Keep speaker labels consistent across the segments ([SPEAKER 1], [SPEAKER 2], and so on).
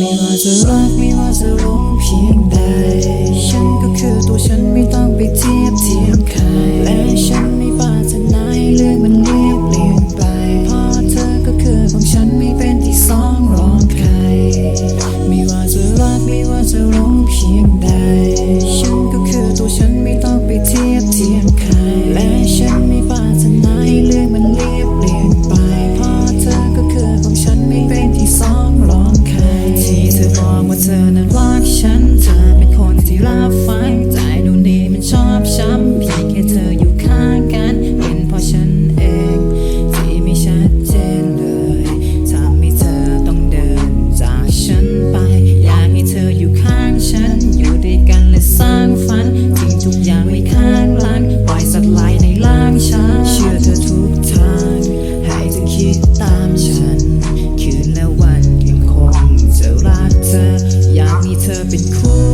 [SPEAKER 1] me was to love me was to love been cool.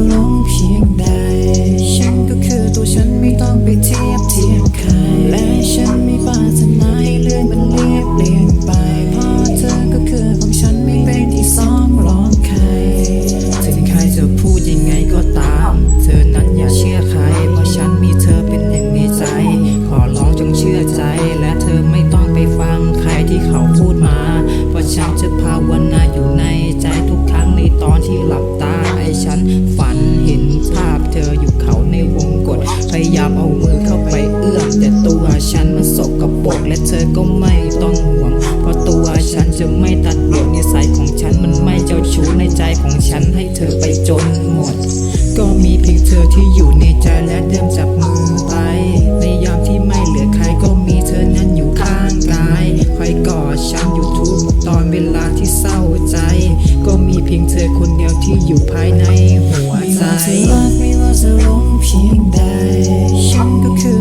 [SPEAKER 1] จะร้งเพียงใด ฉันก็คือตัวฉันไม่ต้องไปเทียบเทียมใคร และฉันไม่ปารถนาให้เรื่องมันเรียบเรียงไป เพราะเธอก็คือของฉันไม่เป็นที่ซ้อมร้องใคร ถึงใครจะพูดยังไงก็ตาม เธอนั้นอย่าเชื่อใคร เพราะฉันมีเธอเป็นหนึ่งในใจ ขอร้องจงเชื่อใจ พยายามเอามือเข้าไปเอื้อมแต่ตัวฉันมันสกปรกและเธอก็ไม่ต้องห่วง เพราะตัวฉันจะไม่ตัดบทนิสัยของฉันมันไม่เจ้าชู้ในใจของฉันให้เธอไปจนหมด ก็มีเพียงเธอที่อยู่ในใจและเดิมจับมือไป ในยามที่ไม่เหลือใคร
[SPEAKER 2] ก็มีเธอนั้นอยู่ข้างกายคอยกอดฉันอยู่ทุกตอนเวลาที่เศร้าใจ ก็มีเพียงเธอคนเดียวที่อยู่ภายในหัวใจ จะหลงเพียงใดฉันก็คือ